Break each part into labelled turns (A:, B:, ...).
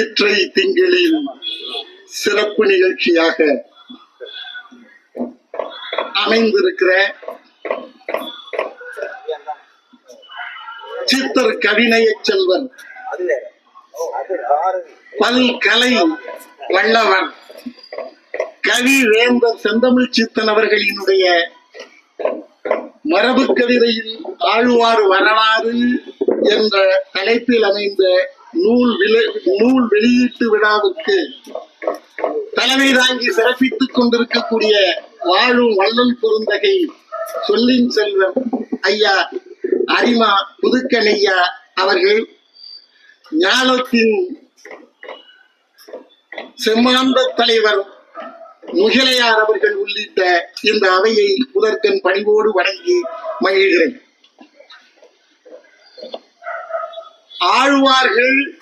A: ஈற்றை திங்களில் சிறப்பு நிகழ்ச்சியாக அமைந்திருக்கிற சித்தர் கவிநய செல்வன் பல்கலை வல்லவன் கவி வேந்தர் செந்தமிழ் சித்தன் அவர்களினுடைய மரபு கவிதையில் ஆழ்வார் வரலாறு என்ற தலைப்பில் அமைந்த நூல் விலை நூல் வெளியீட்டு விழாவுக்கு தலைமை தாங்கி சிறப்பித்துக் கொண்டிருக்கக்கூடிய வாழும் வள்ளல் குறுந்தகை சொல்லின் செல்வம் ஐயா அரிமா புதுக்கணையா அவர்கள் ஞானத்தின் செம்மாந்த தலைவர் முகிலையார் அவர்கள் உள்ளிட்ட இந்த அவையை முதற்கண் பணிவோடு வணங்கி மகிழ்கிறேன். ஆழ்வார்கள்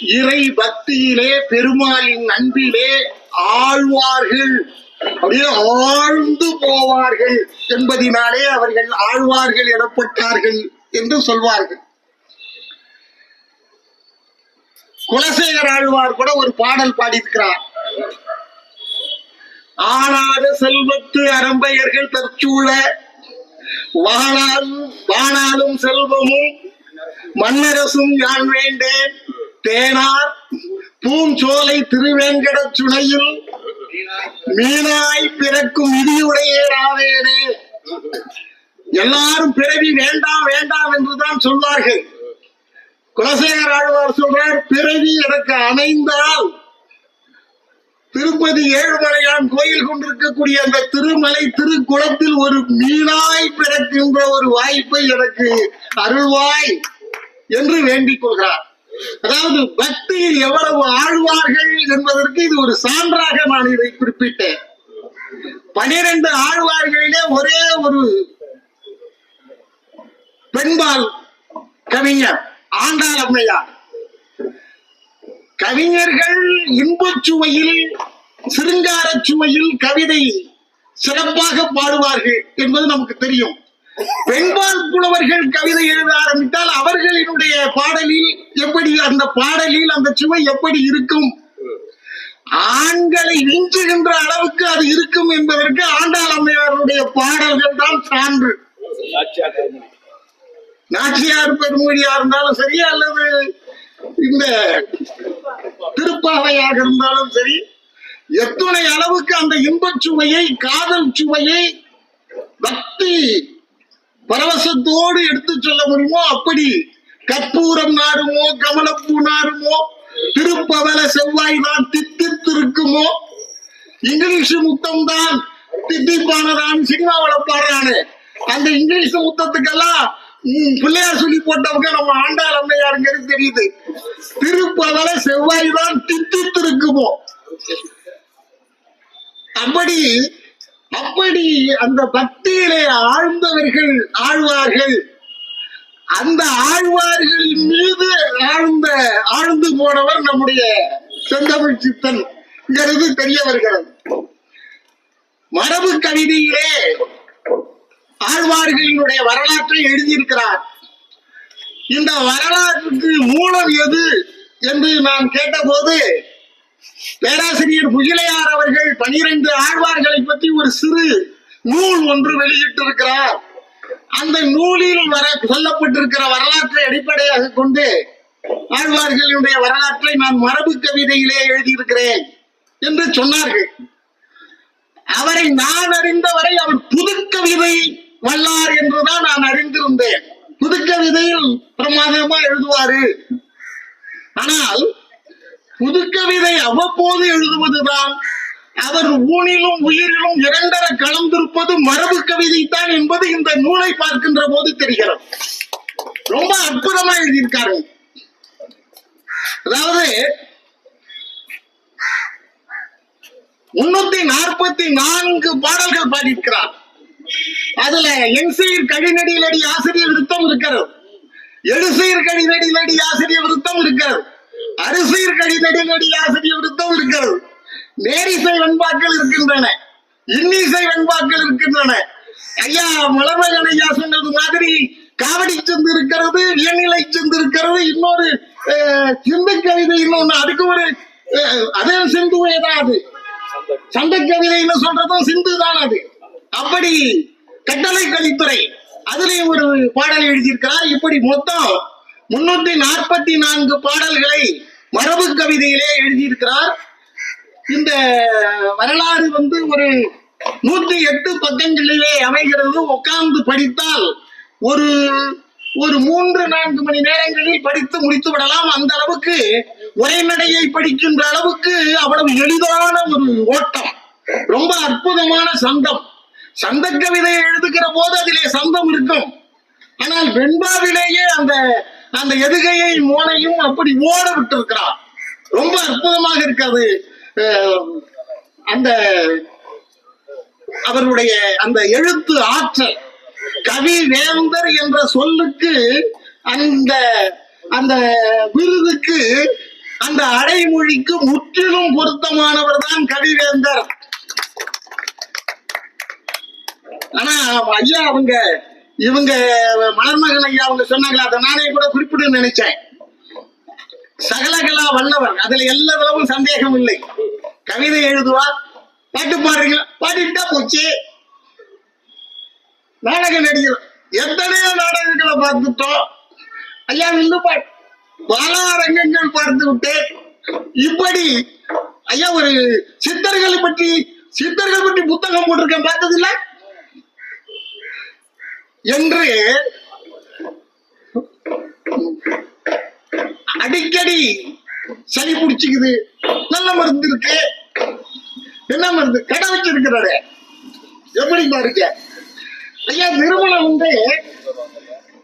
A: இறை பக்தியிலே பெருமாளின் அன்பிலே ஆழ்வார்கள். அப்படியே ஆழ்ந்து போவார்கள். என்பதினாலே அவர்கள் ஆழ்வார்கள் எனப்பட்டார்கள் என்று சொல்வார்கள். குலசேகர் ஆழ்வார் கூட ஒரு பாடல் பாடியிருக்கிறார். ஆனாத செல்வத்து அரம்பையர்கள் தற்சூழ வாழாலும் வாழாலும் செல்வமும் மன்னரசும் யான் வேண்டேன்? தேனார் பூஞ்சோலை திருவேங்கட சுனையில் மீனாய் பிறக்கும் விதியுடையேராவேனே எல்லாரும் பிறவி வேண்டாம் வேண்டாம் என்றுதான் சொல்வார்கள். குலசேகர் ஆழ்வார் சொல்றார் பிறவி எனக்கு அமைந்தால் திருப்பதி ஏழுமலையான் கோயில் கொண்டிருக்கக்கூடிய அந்த திருமலை திருக்குளத்தில் ஒரு மீனாய் பிறக்கின்ற ஒரு வாய்ப்பை எனக்கு அருள்வாய் என்று வேண்டிக் கொள்கிறார். அதாவது பக்தியில் எவ்வளவு ஆழ்வார்கள் என்பதற்கு இது ஒரு சான்றாக நான் இதை குறிப்பிட்டேன். பனிரெண்டு ஆழ்வார்களிலே ஒரே ஒரு பெண்பால் கவிஞர் ஆண்டாள் அம்மையார் கவிஞர்கள் இன்பச் சுவையில் சிருங்காரச் சுவையில் கவிதை சிறப்பாக பாடுவார்கள் என்பது நமக்கு தெரியும். பெண்பால் புலவர்கள் கவிதை எழுத ஆரம்பித்தால் அவர்களினுடைய பாடலில் எப்படி அந்த பாடலில் அந்த சுவை எப்படி இருக்கும்? ஆண்களை விஞ்சுகின்ற அளவுக்கு அது இருக்கும் என்பதற்கு ஆண்டாள் அம்மையாருடைய பாடல்கள் தான் சான்று. நாச்சியார் பெருமொழியா இருந்தாலும் சரி அல்லது இந்த திருப்பாவையாக இருந்தாலும் சரி எத்துணை அளவுக்கு அந்த இன்பச் சுவையை காதல் சுவையை பக்தி பரவசத்தோடு எடுத்து சொல்ல முடியுமோ அப்படி கற்பூரம் நாடுமோ கமலப்பூ நாடுமோ திருப்பவல செவ்வாய் தான் தித்தித்திருக்குமோ? இங்கிலீஷ் முத்தம் தான் தித்திப்பானதான் சினிமாவில் பாடுறானு. அந்த இங்கிலீஷ் முத்தத்துக்கெல்லாம் பிள்ளையார் சொல்லி போட்டவங்க நம்ம ஆண்டாள் அம்மையாருங்கிறது தெரியுது. திருப்பவல செவ்வாய் தான் தித்தித்திருக்குமோ. அப்படி அப்படி அந்த பக்தியிலே ஆழ்ந்தவர்கள் ஆழ்வார்கள். அந்த ஆழ்வார்களின் மீது ஆழ்ந்த ஆழ்ந்து போனவர் நம்முடைய செந்தமிழ் சித்தன். தெரிய வருகிறது. மரபு கவிதையிலே ஆழ்வார்களினுடைய வரலாற்றை எழுதியிருக்கிறார். இந்த வரலாற்றுக்கு மூலம் எது என்று நான் கேட்டபோது பேராசிரியர் புகிலையார் அவர்கள் பனிரெண்டு ஆழ்வார்களை பற்றி ஒரு சிறு நூல் ஒன்று வெளியிட்டிருக்கிறார். அந்த நூலில் வர சொல்லப்பட்டிருக்கிற வரலாற்றை அடிப்படையாக கொண்டு ஆழ்வார்களினுடைய வரலாற்றை நான் மரபு கவிதையிலே எழுதியிருக்கிறேன் என்று சொன்னார்கள். அவரை நான் அறிந்தவரை அவர் புதுக்கவிதை வல்லார் என்றுதான் நான் அறிந்திருந்தேன். புதுக்கவிதையில் பிரமாதமா எழுதுவாரு. ஆனால் புதுக்கவிதை அவ்வப்போது எழுதுவதுதான். அவர் ஊனிலும் உயிரிலும் இரண்டர கலந்திருப்பது மரபு கவிதை தான் என்பது இந்த நூலை பார்க்கின்ற போது தெரிகிறது. ரொம்ப அற்புதமா எழுதியிருக்காரு. அதாவது முன்னூத்தி நாற்பத்தி நான்கு பாடல்கள் பாடியிருக்கிறார். அதுல என்சீர் கழிநடியிலடி ஆசிரியர் விருத்தம் இருக்கிறது. எழுசீர் கழிநடியிலடி ஆசிரியர் விருத்தம் இருக்கிறது. அரிசீர் கழிநடியிலடி ஆசிரியர் விருத்தம் இருக்கிறது. நேரிசை வெண்பாக்கள் இருக்கின்றன. இன்னிசை வெண்பாக்கள் இருக்கின்றன. ஐயா மலமகன் ஐயா சொன்னது மாதிரி காவடி செந்து இருக்கிறது வியநிலை செந்து இருக்கிறது இன்னொரு அஹ், சிந்து கவிதை இன்னொன்னு அதுக்கு ஒரு அஹ், அதே சிந்துவே தான் அது. சண்டை கவிதைன்னு சொல்றதும் சிந்து தான் அது. அப்படி கட்டளை கலித்துறை அதுலயும் ஒரு பாடல் எழுதியிருக்கிறார். இப்படி மொத்தம் முன்னூத்தி நாற்பத்தி நான்கு பாடல்களை மரபு கவிதையிலே எழுதியிருக்கிறார். இந்த வரலாறு வந்து ஒரு நூத்தி எட்டு பக்கங்களிலே அமைகிறது. உட்கார்ந்து படித்தால் ஒரு ஒரு மூன்று நான்கு மணி நேரங்களில் படித்து முடித்து விடலாம். அந்த அளவுக்கு உரைநடையை படிக்கின்ற அளவுக்கு அவ்வளவு எளிதான ஒரு ஓட்டம். ரொம்ப அற்புதமான சந்தம் சந்த கவிதையை எழுதுகிற போது அதிலே சந்தம் இருக்கும். ஆனால் வெண்பாவிலேயே அந்த அந்த எதுகையை மோனையும் அப்படி ஓட விட்டிருக்கிறார் ரொம்ப அற்புதமாக இருக்காது. அஹ், அந்த அவருடைய அந்த எழுத்து ஆற்றல் கவி வேந்தர் என்ற சொல்லுக்கு அந்த அந்த விருதுக்கு அந்த அடைமொழிக்கு முற்றிலும் பொருத்தமானவர் தான் கவிவேந்தர். ஆனா ஐயா அவங்க இவங்க மலர்மகன் ஐயா அவங்க சொன்னாங்களா அதை நானே கூட குறிப்பிட்டு நினைச்சேன். சகலகலா வல்லவர் அதுல எல்லா சந்தேகம் இல்லை. கவிதை எழுதுவார் பாட்டு பாடுறீங்களா? பாடிட்டா போச்சு. நாடக நடிகர். எத்தனையோ நாடகங்களை பார்த்துட்டோம். ஐயா இன்னும் பா பல ரங்கங்கள் பார்த்து விட்டு இப்படி ஐயா ஒரு சித்தர்களை பற்றி சித்தர்கள் பற்றி புத்தகம் போட்டிருக்கேன் பார்த்ததில்ல? என்று அடிக்கடி சளி பிடிச்சிக்குது. நல்ல மருந்து இருக்கு. என்ன மருந்து? கடை வச்சிருக்கிறாரு. எப்படி பாருங்க. ஐயா நிறுவனம் வந்து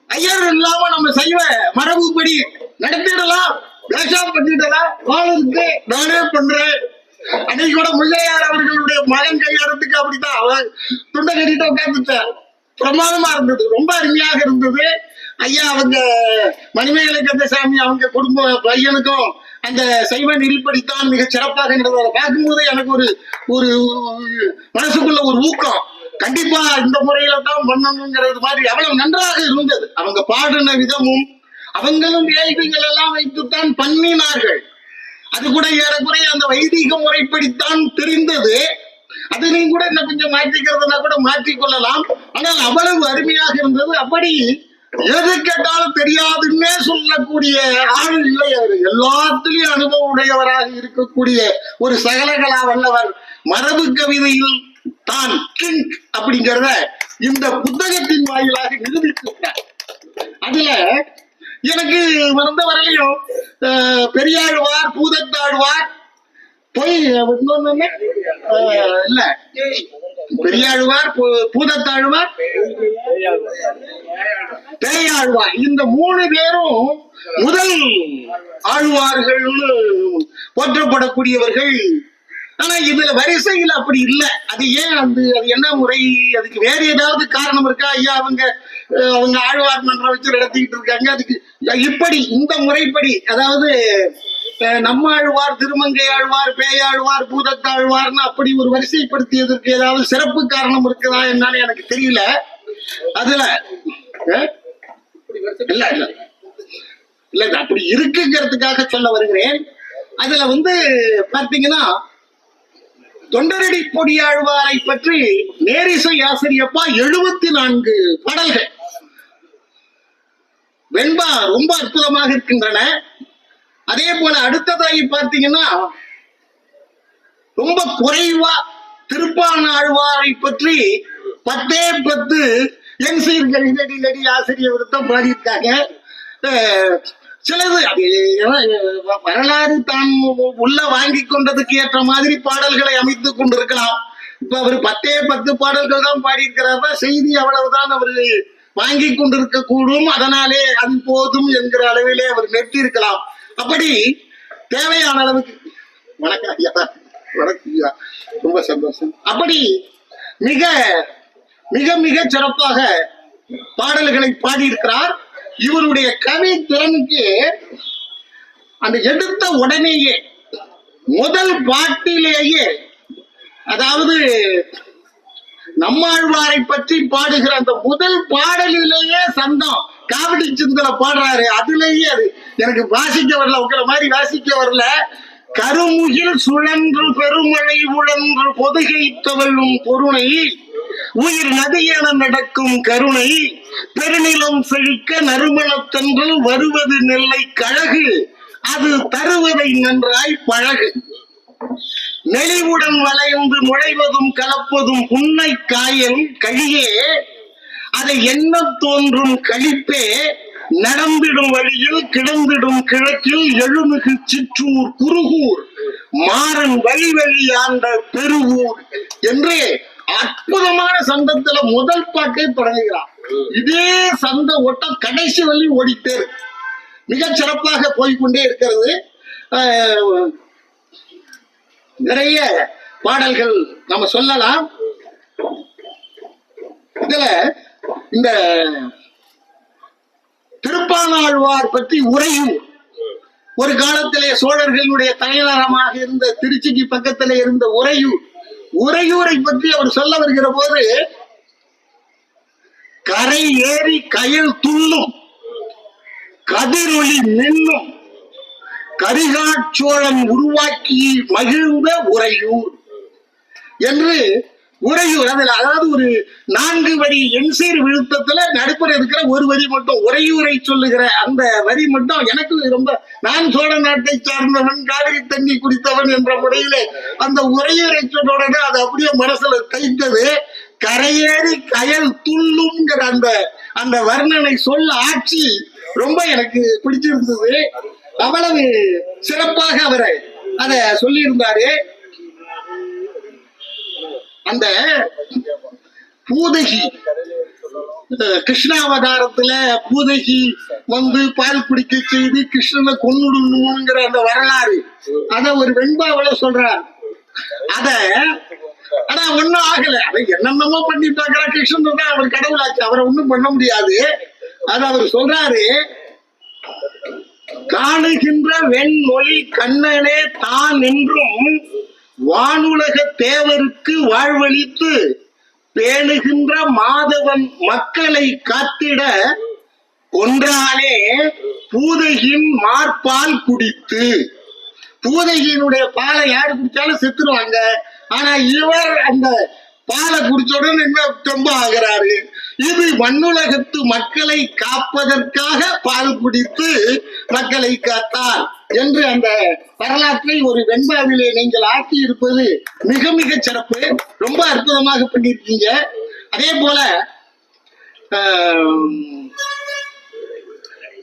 A: ஐயர் இல்லாம நம்ம செய்வ மரபுப்படி நடத்திடலாம். பேஷா பண்ணிடலாம். வாழருக்கு நானே பண்றேன். அன்னைக்கு கூட முல்லையார் அவர்களுடைய மகன் கையாரத்துக்கு அப்படித்தான் அவன் துண்டை கட்டிட்டு உட்காந்துட்டேன் பிரமாதமா இருந்தது. ரொம்ப அருமையாக இருந்தது. ஐயா அவங்க மணிமேகலை கந்தசாமி அவங்க குடும்ப பையனுக்கும் அந்த சைவ நெறிப்படித்தான் மிக சிறப்பாக இருந்தது பார்க்கும்போது எனக்கு ஒரு ஒரு மனசுக்குள்ள ஒரு ஊக்கம். கண்டிப்பா இந்த முறையில தான் பண்ணணுங்கிறது மாதிரி அவ்வளவு நன்றாக இருந்தது. அவங்க பாடின விதமும் அவங்களும் வேள்விகள் எல்லாம் வைத்துத்தான் பண்ணினார்கள். அது கூட ஏறக்குறைய அந்த வைதிக முறைப்படித்தான் தெரிந்தது. அதனையும் கூட இன்னும் கொஞ்சம் மாற்றிக்கிறதுனா கூட மாற்றிக்கொள்ளலாம். ஆனால் அவ்வளவு அருமையாக இருந்தது. அப்படி எது கேட்டாலும் தெரியாதுன்னே சொல்லக்கூடிய ஆள் இல்லை அவர். எல்லாத்திலையும் அனுபவம் உடையவராக இருக்கக்கூடிய ஒரு சகலகலா வல்லவர் மரபு கவிதையில் தான் கிங் அப்படிங்கிறத இந்த புத்தகத்தின் வாயிலாக நிரூபித்திருக்கிறார். அதுல எனக்கு வந்த வரையிலும் அஹ், பெரியாழ்வார் பூதத்தாழ்வார் பொய் இன்னொன்னு இல்ல. பெரியாழ்வார் பூ- பூதத்தாழ்வார் பேயாழ்வார். இந்த மூணு பேரும் முதல் ஆழ்வார்கள் போற்றப்படக்கூடியவர்கள். ஆனா இதுல வரிசையில் அப்படி இல்லை. அது ஏன் அது அது என்ன முறை? அதுக்கு வேற ஏதாவது காரணம் இருக்கா? ஐயா அவங்க அவங்க ஆழ்வார் மன்றம் வச்சு நடத்திட்டு இருக்காங்க. அதுக்கு இப்படி இந்த முறைப்படி அதாவது நம்மாழ்வார் திருமங்கை ஆழ்வார் பேயாழ்வார் பூதத்தாழ்வார்னு அப்படி ஒரு வரிசைப்படுத்தியதற்கு ஏதாவது சிறப்பு காரணம் இருக்குதா என்னன்னு எனக்கு தெரியல. அதுல இல்ல இல்ல. இல்ல இது அப்படி இருக்குங்கிறதுக்காக சொல்ல வருகிறேன். அதுல வந்து பார்த்தீங்கன்னா தொண்டரடி பொடியாழ்வாரை பற்றி நேரிசை ஆசிரியப்பா எழுபத்தி நான்கு பாடல்கள். வெண்பா ரொம்ப அற்புதமாக இருக்கின்றன. அதே போல அடுத்ததாகி பார்த்தீங்கன்னா ரொம்ப குறைவா திருப்பான ஆழ்வாரை பற்றி பத்தே பத்து என் சீர்கள் நடி நடி ஆசிரியர் விருத்தம் பாடியிருக்காங்க. சிலது அது வரலாறு தான் உள்ள வாங்கி கொண்டதுக்கு ஏற்ற மாதிரி பாடல்களை அமைத்து கொண்டிருக்கலாம். இப்ப அவர் பத்தே பத்து பாடல்கள் தான் பாடியிருக்கிறாரா. செய்தி அவ்வளவுதான் அவர் வாங்கி கொண்டிருக்க கூடும் அதனாலே அது போதும் என்கிற அளவிலே அவர் நிறுத்தி இருக்கலாம் அப்படி தேவையான அளவுக்கு வணக்கம் ஐயா. வணக்கம் ஐயா. ரொம்ப சந்தோஷம். அப்படி மிக மிக மிக சிறப்பாக பாடல்களை பாடியிருக்கிறார். இவருடைய கவி திறனுக்கு அந்த எடுத்த உடனேயே முதல் பாட்டிலேயே அதாவது நம்மாழ்வாரை பற்றி பாடுகிற அந்த முதல் பாடலிலேயே சந்தம். காமெடி சிந்தல பாடுறாரு. அதுலயே அது எனக்கு வாசிக்க வரல உங்களை மாதிரி வாசிக்க வரல. கருமுகில் சுழன்று பெருமழை உழன்று பொதுகை தவழும் பொருணை. உயிர் நதியென நடக்கும் கருணை. பெருநிலம் செழிக்க நறுமணத்தன்று வருவது நெல்லை கழகு. அது தருவதை நன்றாய் பழகு. நெளிவுடன் வளைந்து நுழைவதும் கலப்பதும் புன்னை காயல் கழியே. அதை என்ன தோன்றும் கழிப்பே நடந்திடும் வழியில் கிடந்திடும் கிழக்கில் எழுமிகு சிற்றூர் குருகூர் மாறன் வழி வழி ஆண்ட பெருவூர் என்று அற்புதமான சந்தத்துல முதல் பாட்டை தொடங்குகிறார். இதே சந்த ஓட்டம் கடைசி வழி ஓடிட்டே மிக சிறப்பாக போய்க்கொண்டே இருக்கிறது. நிறைய பாடல்கள் நம்ம சொல்லலாம். இதுல இந்த திருப்பானாழ்வார் பற்றி உரையும் ஒரு காலத்திலே சோழர்களுடைய தலைநகரமாக இருந்த திருச்சிக்கு பக்கத்திலே இருந்த உறையூர் உறையூரை பற்றி அவர் சொல்ல வருகிற போது கரை ஏறி கயல் துள்ளும் கதிரொளி மின்னும் கரிகாட்சோழன் உருவாக்கி மகிழ்ந்த உறையூர் என்று உறையூர் அதில் அதாவது ஒரு நான்கு வரி எண்சீர் விழுத்தத்துல நடுப்புற இருக்கிற ஒரு வரி மட்டும் உறையூரை சொல்லுகிற அந்த வரி மட்டும் எனக்கு ரொம்ப நான் சோழ நாட்டை சார்ந்தவன் காவிரி தண்ணி குடித்தவன் என்ற முறையிலே அந்த உறையூரை சொன்ன அது அப்படியே மனசுல தைத்தது கரையேறி கயல் துள்ளுங்கிற அந்த அந்த வர்ணனை சொல்ல ஆட்சி ரொம்ப எனக்கு பிடிச்சிருந்தது. அவ்வளவு சிறப்பாக அவரை அத சொல்லியிருந்தாரு. அந்த பூதகி கிருஷ்ணாவதாரத்துல பூதகி வந்து பால் குடிக்க செய்து கிருஷ்ணனை கொண்டுடணுங்கிற அந்த வரலாறு. அத ஒரு வெண்பாவில சொல்றார். அத ஆனா ஒன்னும் ஆகல. அதை என்னென்னமோ பண்ணிட்டு இருக்கிற கிருஷ்ணன் தான் அவர் கடவுளாச்சு அவரை ஒண்ணும் பண்ண முடியாது. அது அவர் சொல்றாரு. காணுகின்ற வெண்மொழி கண்ணனே தான் என்றும் வானுலக தேவருக்கு வாழ்வளித்து பேணுகின்ற மாதவன் மக்களை காத்திட ஒன்றாலே பூதகின் மார்பால் குடித்து. பூதகியினுடைய பாலை யாரு குடித்தாலும் செத்துருவாங்க. ஆனா இவர் அந்த பாலை குடிச்சவுடன் என்ன ரொம்ப ஆகிறாரு? இது மண்ணுலகத்து மக்களை காப்பதற்காக பால் குடித்து மக்களை காத்தார். என்று அந்த வரலாற்றை ஒரு வெண்பாவிலே நீங்கள் ஆக்கி இருப்பது மிக மிக சிறப்பு. ரொம்ப அற்புதமாக பண்ணியிருக்கீங்க. அதே போல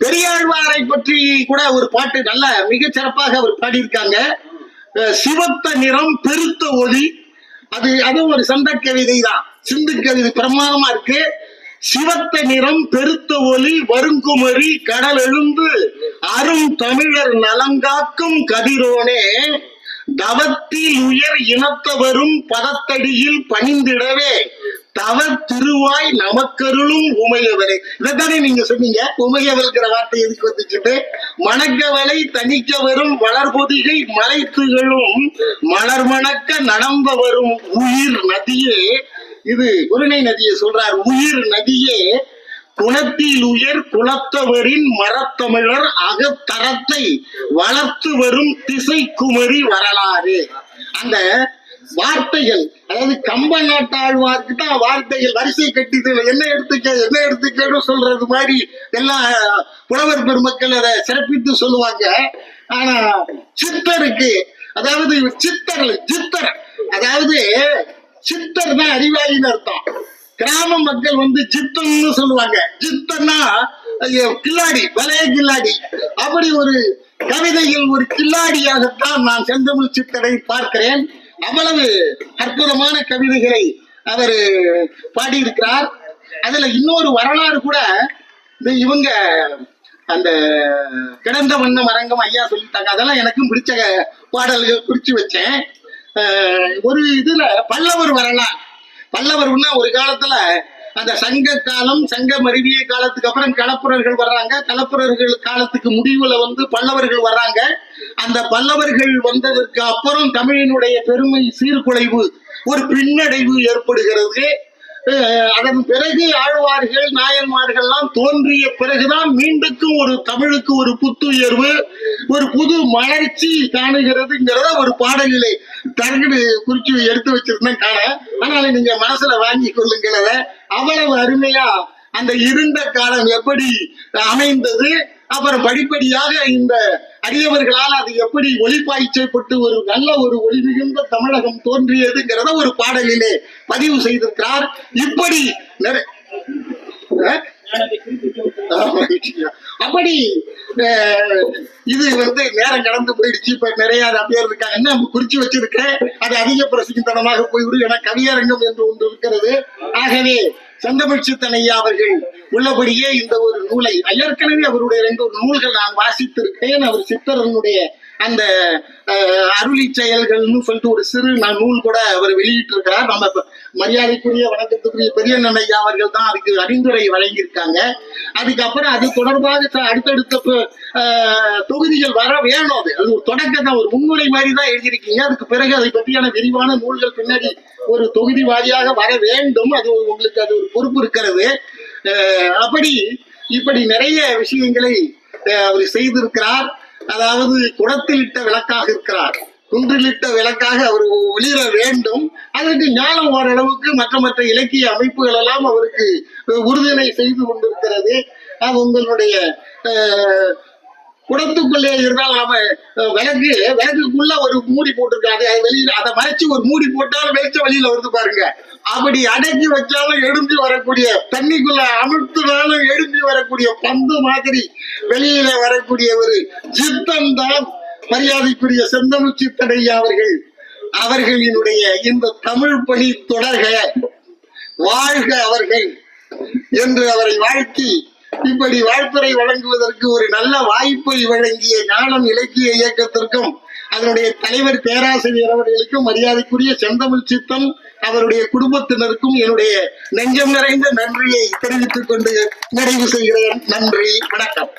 A: பெரியாழ்வாரை பற்றி கூட ஒரு பாட்டு நல்ல மிக சிறப்பாக அவர் பாடியிருக்காங்க. சிவத்த நிறம் பெருத்த ஒளி. அது அதுவும் ஒரு சந்த கவிதை தான் சிந்து கவிதை பிரமாதமா இருக்கு. சிவத்த நிறம் பெருத்த ஒளி வருங்குமரி கடல் எழுந்து அரும் தமிழர் நலங்காக்கும் கதிரோனே. தவத்தில் உயர் இனத்தவரும் பதத்தடியில் பணிந்திடவே. தவ திருவாய் நமக்கருளும் உமையவரே. இதைத்தானே நீங்க சொன்னீங்க? உமையவர்கிற வார்த்தை எதுக்கு வந்துச்சுட்டு? மணக்கவலை தணிக்க வரும் வளர்பொதிகை மலை திகழும் மலர் மணக்க நடம்ப வரும் உயிர் நதியே. இது குருணை நதியை சொல்றார். உயிர் நதியே குணத்தில் உயர் குலத்தவரின் மரத்தமிழர் அகத்தரத்தை வளர்த்து வரும் திசை குமரி வரலாறு. அந்த வார்த்தைகள் அதாவது கம்ப நாட்டாழ்வார்க்கு தான் வார்த்தைகள் வரிசை கட்டிட்டு என்ன எடுத்துக்க என்ன எடுத்துக்கன்னு சொல்றது மாதிரி எல்லா புலவர் பெருமக்கள் அதை சிறப்பித்து சொல்லுவாங்க. ஆனா சித்தருக்கு அதாவது சித்தர் சித்தர் அதாவது சித்தர் தான் அறிவாளின்னு அர்த்தம். கிராம மக்கள் வந்து சித்தம்னு சொல்லுவாங்க. சித்தன்னா ஐயோ, கில்லாடி பழைய கில்லாடி. அப்படி ஒரு கவிதையில் ஒரு கில்லாடியாகத்தான் நான் செந்தமிழ் சித்தரை பார்க்கிறேன். அவ்வளவு அற்புதமான கவிதைகளை அவர் பாடியிருக்கிறார். அதுல இன்னொரு வரலாறு கூட இந்த இவங்க அந்த கிடந்த வண்ணம் அரங்கம் ஐயா சொல்லிட்டாங்க அதெல்லாம் எனக்கும் பிடிச்ச பாடல்கள் குறிச்சு வச்சேன். ஒரு இதுல பல்லவர் வரலாம். பல்லவர்னா ஒரு காலத்துல அந்த சங்க காலம் சங்க மருவிய காலத்துக்கு அப்புறம் களப்புரர்கள் வர்றாங்க. களப்புரர்கள் காலத்துக்கு முடிவுல வந்து பல்லவர்கள் வர்றாங்க. அந்த பல்லவர்கள் வந்ததற்கு அப்புறம் தமிழினுடைய பெருமை சீர்குலைவு ஒரு பின்னடைவு ஏற்படுகிறது அதன் பிறகு ஆழ்வார்கள் நாயன்மார்கள்லாம் தோன்றிய பிறகுதான் மீண்டுக்கும் ஒரு தமிழுக்கு ஒரு புத்துயர்வு ஒரு புது மலர்ச்சி காணுகிறதுங்கிறத ஒரு பாடலிலே தரங்கடு குறிச்சு எடுத்து வச்சிருந்தேன் காண. ஆனாலும் நீங்க மனசுல வாங்கி கொள்ளுங்கிறத அவ்வளவு அருமையா அந்த இருண்ட காலம் எப்படி அமைந்தது? அப்புறம் படிப்படியாக இந்த அடியவர்களால் அது எப்படி ஒளிப்பாய்ச்சப்பட்டு ஒரு நல்ல ஒரு ஒளி மிகுந்த தமிழகம் தோன்றியதுங்கிறத ஒரு பாடலிலே பதிவு செய்திருக்கிறார். இப்படி அப்படி இது வந்து நேரம் கடந்து போயிடுச்சு. இப்ப நிறைய பேர் இருக்காங்க. என்ன குறிச்சு வச்சிருக்கேன் அது அதிக பிரசித்தனமாக போய்விடும். என கவியரங்கம் என்று ஒன்று இருக்கிறது. ஆகவே செந்தமிழ் அவர்கள் உள்ளபடியே இந்த ஒரு நூலை ஏற்கனவே அவருடைய ரெண்டு ஒரு நூல்கள் நான் வாசித்திருக்கிறேன். அவர் சித்தரனுடைய அந்த அருளி செயல்கள்னு சொல்லிட்டு ஒரு சிறு நான் நூல் கூட அவர் வெளியிட்டிருக்கிறார். நம்ம மரியாதைக்குரிய வணக்கத்துக்குரிய பெரியண்ணன் ஐயா அவர்கள் தான் அதுக்கு அறிந்துரை வழங்கியிருக்காங்க. அதுக்கப்புறம் அது தொடர்பாக அடுத்தடுத்த தொகுதிகள் வர வேணும் அது. அது ஒரு தொடக்க தான் ஒரு முன்னுரை மாதிரி தான் எழுதியிருக்கீங்க. அதுக்கு பிறகு அதை பற்றியான விரிவான நூல்கள் பின்னாடி ஒரு தொகுதி வாரியாக வர வேண்டும். அது உங்களுக்கு அது ஒரு பொறுப்பு இருக்கிறது. அப்படி இப்படி நிறைய விஷயங்களை அவர் செய்திருக்கிறார். அதாவது குடத்திலிட்ட விளக்காக இருக்கிறார். குன்றிலிட்ட விளக்காக அவர் ஒளிர வேண்டும். அதற்கு ஞானம் ஓரளவுக்கு மற்ற மற்ற இலக்கிய அமைப்புகள் எல்லாம் அவருக்கு உறுதுணை செய்து கொண்டிருக்கிறது. அது உங்களுடைய குடத்துக்குள்ளே இருந்தால் நம்ம விளக்கு விளக்குக்குள்ள ஒரு மூடி போட்டிருக்காங்க. அது வெளியில அதை மறைச்சு ஒரு மூடி போட்டாலும் வெளிச்சம் வெளியில வருது பாருங்க. அப்படி அடக்கி வச்சாலும் எழும்பி வரக்கூடிய தண்ணிக்குள்ள அமுத்துனாலும் எழும்பி வரக்கூடிய பந்து மாதிரி வெளியில வரக்கூடிய ஒரு சித்தம் தான் மரியாதைக்குரிய செந்தமிழ் சித்தனையா அவர்கள். அவர்களினுடைய இந்த தமிழ் பணி தொடர்க வாழ்க அவர்கள் என்று அவரை வாழ்த்தி இப்படி வாழ்த்துறை வழங்குவதற்கு ஒரு நல்ல வாய்ப்பை வழங்கிய ஞானம் இலக்கிய இயக்கத்திற்கும் அதனுடைய தலைவர் பேராசிரியர் அவர்களுக்கும் மரியாதைக்குரிய செந்தமிழ் சித்தம் அவருடைய குடும்பத்தினருக்கும் என்னுடைய நெஞ்சம் நிறைந்த நன்றியை தெரிவித்துக் கொண்டு நிறைவு செய்கிறேன். நன்றி வணக்கம்.